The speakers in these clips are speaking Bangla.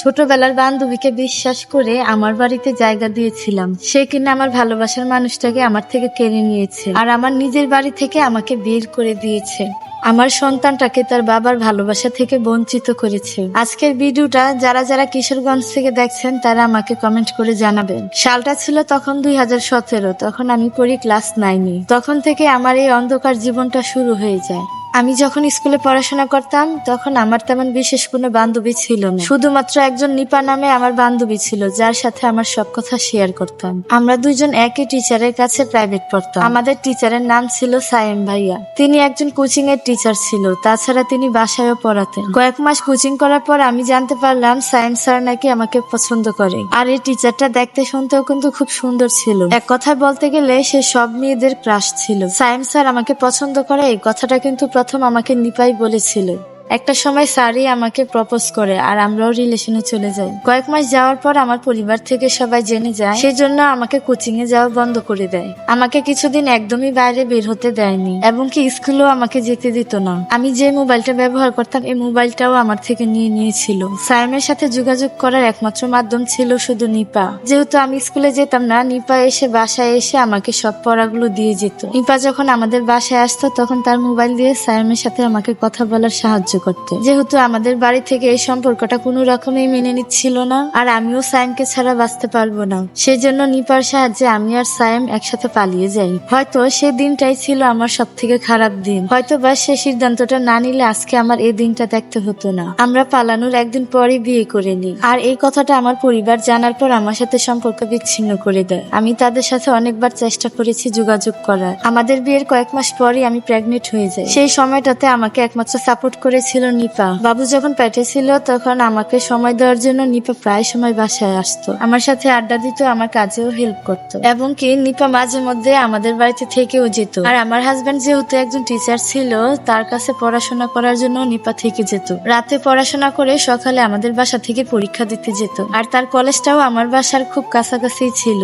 ছোটবেলার বান্ধবীকে বিশ্বাস করে আমার বাড়িতে জায়গা দিয়েছিলাম। সে কিনা আমার ভালোবাসার মানুষটাকে আমার থেকে কেড়ে নিয়েছে আর আমার নিজের বাড়ি থেকে আমাকে বের করে দিয়েছে। আমার সন্তানটাকে তার বাবার ভালোবাসা থেকে বঞ্চিত করেছে। আজকের ভিডিওটা যারা যারা কিশোরগঞ্জ থেকে দেখছেন, তারা আমাকে কমেন্ট করে জানাবেন। সালটা ছিল তখন দুই হাজার সতেরো, তখন আমি পড়ি ক্লাস নাইনে তখন থেকে আমার এই অন্ধকার জীবনটা শুরু হয়ে যায়। আমি যখন স্কুলে পড়াশোনা করতাম, তখন আমার তেমন বিশেষ কোনো বান্ধবী ছিল না। শুধুমাত্র একজন নিপা নামে আমার বান্ধবী ছিল, যার সাথে আমার সব কথা শেয়ার করতাম। আমরা দুইজন একই টিচারের কাছে প্রাইভেট পড়তাম। আমাদের টিচারের নাম ছিল সায়েম ভাইয়া। তিনি একজন কোচিং এর টিচার ছিল, তাছাড়া তিনি বাসায়ও পড়াতেন। কয়েক মাস কোচিং করার পর আমি জানতে পারলাম, সায়েম স্যার নাকি আমাকে পছন্দ করে। আর এই টিচারটা দেখতে শুনতেও কিন্তু খুব সুন্দর ছিল। এক কথায় বলতে গেলে, সে সব মেয়েদের ক্রাশ ছিল। সায়েম স্যার আমাকে পছন্দ করে, এই কথাটা কিন্তু প্রথম আমাকে নিপাই বলেছিল। একটা সময় স্যারই আমাকে প্রপোজ করে আর আমরাও রিলেশনে চলে যাই। কয়েক মাস যাওয়ার পর আমার পরিবার থেকে সবাই জেনে যায় সেই জন্য আমাকে কোচিং এ যাওয়া বন্ধ করে দেয়। আমাকে কিছুদিন একদমই বাইরে বের হতে দেয়নি এবং কি স্কুলেও আমাকে যেতে দিত না। আমি যে মোবাইলটা ব্যবহার করতাম, এই মোবাইলটাও আমার থেকে নিয়ে নিয়েছিল। সাইমের সাথে যোগাযোগ করার একমাত্র মাধ্যম ছিল শুধু নিপা। যেহেতু আমি স্কুলে যেতাম না, নিপা এসে বাসায় এসে আমাকে সব পড়াগুলো দিয়ে যেত। নিপা যখন আমাদের বাসায় আসতো, তখন তার মোবাইল দিয়ে সাইমের সাথে আমাকে কথা বলার সাহায্য করতে। যেহেতু আমাদের বাড়ি থেকে এই সম্পর্কটা কোনো রকমই মেনে নিচ্ছিল না, আর আমিও সাইমকে ছাড়া বাঁচতে পারব না। সেজন্য নিপার সাহায্যে আমি আর সাইম একসাথে পালিয়ে যাই। হয়তো সে দিনটাই ছিল আমার সব থেকে খারাপ দিন। হয়তো বা সে সিদ্ধান্তটা না নিলে আজকে আমার এই দিনটা দেখতে হতো না। আমরা পালানোর একদিন পরই বিয়ে করে নিই। আর এই কথাটা আমার পরিবার জানার পর আমার সাথে সম্পর্ক বিচ্ছিন্ন করে দেয়। আমি তাদের সাথে অনেকবার চেষ্টা করেছি যোগাযোগ করার। আমাদের বিয়ের কয়েক মাস পরই আমি প্রেগনেন্ট হয়ে যাই। সেই সময়টাতে আমাকে একমাত্র সাপোর্ট করেছিল নিপা। বাবু যখন পেটে ছিল তখন আমাকে সময় দেওয়ার জন্য নিপা প্রায় সময় বাসায় আসতো। আমার সাথে আড্ডা দিত, আমার কাজেও হেল্প করতো। এবং কি, নিপা মাঝে মধ্যে আমাদের বাড়িতে থেকেও যেত। আর আমার হাজবেন্ড যেহেতু একজন টিচার ছিল, তার কাছে পড়াশোনা করার জন্য নিপা থেকে যেত। রাতে পড়াশোনা করে সকালে আমাদের বাসা থেকে পরীক্ষা দিতে যেত। আর তার কলেজটাও আমার বাসার খুব কাছাকাছি ছিল।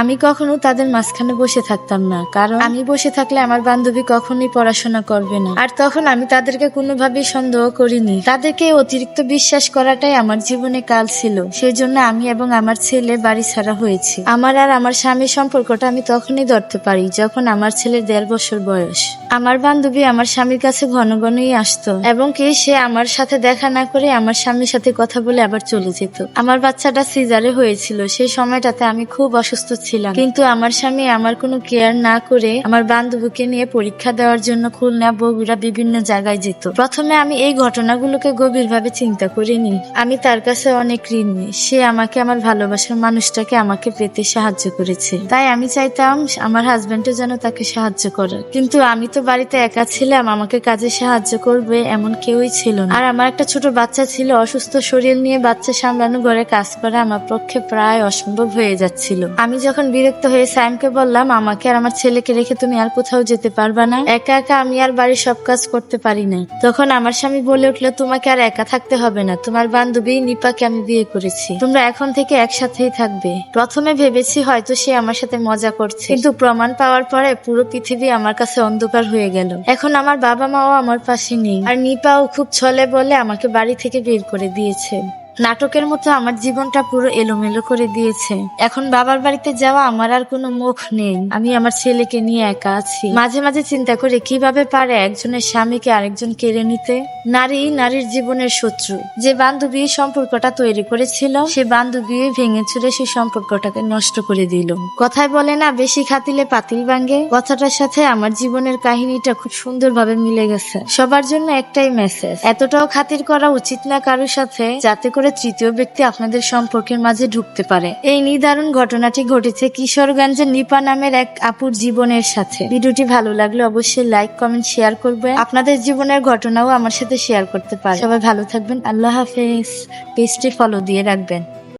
আমি কখনো তাদের মাঝখানে বসে থাকতাম না, কারণ আমি বসে থাকলে আমার বান্ধবী কখনোই পড়াশোনা করবে না। আর তখন আমি তাদেরকে কোনোভাবেই সন্দেহ করিনি। তাদেরকে অতিরিক্ত বিশ্বাস করাটাই আমার জীবনে কাল ছিল। সেই জন্য আমি এবং আমার ছেলে বাড়ি ছাড়া হয়েছি। আমার আর আমার স্বামীর সম্পর্কটা আমি তখনই ধরতে পারি, যখন আমার ছেলের দেড় বছর বয়স। আমার বান্ধবী আমার স্বামীর কাছে ঘন ঘনই আসতো, এবং কি সে আমার সাথে দেখা না করে আমার স্বামীর সাথে কথা বলে আবার চলে যেত। আমার বাচ্চাটা সিজারে হয়েছিল, সেই সময়টাতে আমি খুব অসুস্থ ছিলাম। কিন্তু আমার স্বামী আমার কোনো কেয়ার না করে আমার বান্ধবীকে নিয়ে পরীক্ষা দেওয়ার জন্য খুলনা, বগুড়া বিভিন্ন জায়গায় যেত। প্রথমে আমি এই ঘটনাগুলোকে গভীরভাবে চিন্তা করিনি। আমি তার কাছে অনেক ঋণী। সে আমাকে, আমার ভালোবাসার মানুষটাকে আমাকে পেতে সাহায্য করেছে। তাই আমি চাইতাম আমার হাজবেন্ডও যেন তাকে সাহায্য করে কিন্তু আমি তো বাড়িতে একা ছিলাম, আমাকে কাজে সাহায্য করবে এমন কেউই ছিল না। আর আমার একটা ছোট বাচ্চা ছিল, অসুস্থ শরীর নিয়ে বাচ্চা সামলানো, ঘরে কাজ করা আমার পক্ষে প্রায় অসম্ভব হয়ে যাচ্ছিল। আমি যখন বিরক্ত হয়ে স্যামকে বললাম, আমাকে আর আমার ছেলেকে রেখে তুমি আর কোথাও যেতে পারবা না। একা একা আমি আর বাড়ির সব কাজ করতে পারি না। তখন আমার স্বামী বলে উঠল, তোমাকে আর একা থাকতে হবে না। তোমার বান্ধবী নিপাকে আমি বিয়ে করেছি। তোমরা এখন থেকে একসাথেই থাকবে। প্রথমে ভেবেছি হয়তো সে আমার সাথে মজা করছে। কিন্তু প্রমাণ পাওয়ার পরে পুরো পৃথিবী আমার কাছে অন্ধকার হয়ে গেল। এখন আমার বাবা মাও আমার পাশে নেই। আর নিপাও খুব ছলে বলে আমাকে বাড়ি থেকে বের করে দিয়েছে। নাটকের মতো আমার জীবনটা পুরো এলোমেলো করে দিয়েছে। এখন বাবার বাড়িতে যাওয়া আমার আর কোনো মুখ নেই। আমি আমার ছেলেকে নিয়ে একা আছি। মাঝে মাঝে চিন্তা করে, কীভাবে পারে একজনের স্বামীকে আরেকজন কেড়ে নিতে? নারী নারীর জীবনের শত্রু। যে বান্ধবী সম্পর্কটা তৈরি করেছিল, সে বান্ধবী ভেঙে চুরে সেই সম্পর্কটাকে নষ্ট করে দিল। কথায় বলে না, বেশি খাতিলে পাতিল ভাঙ্গে কথাটার সাথে আমার জীবনের কাহিনীটা খুব সুন্দরভাবে মিলে গেছে। সবার জন্য একটাই মেসেজ এতটাও খাতির করা উচিত না কারোর সাথে, যাতে করে তৃতীয় ব্যক্তি আপনাদের সম্পর্কের মাঝে ঢুকতে পারে। এই নিদারুণ ঘটনাটি ঘটেছে কিশোরগঞ্জের নিপা নামের এক আপুর জীবনের সাথে। ভিডিওটি ভালো লাগলে অবশ্যই লাইক, কমেন্ট, শেয়ার করবে আপনাদের জীবনের ঘটনাও আমার সাথে শেয়ার করতে পারে সবাই ভালো থাকবেন। আল্লাহ হাফেজ। পেজটি ফলো দিয়ে রাখবেন।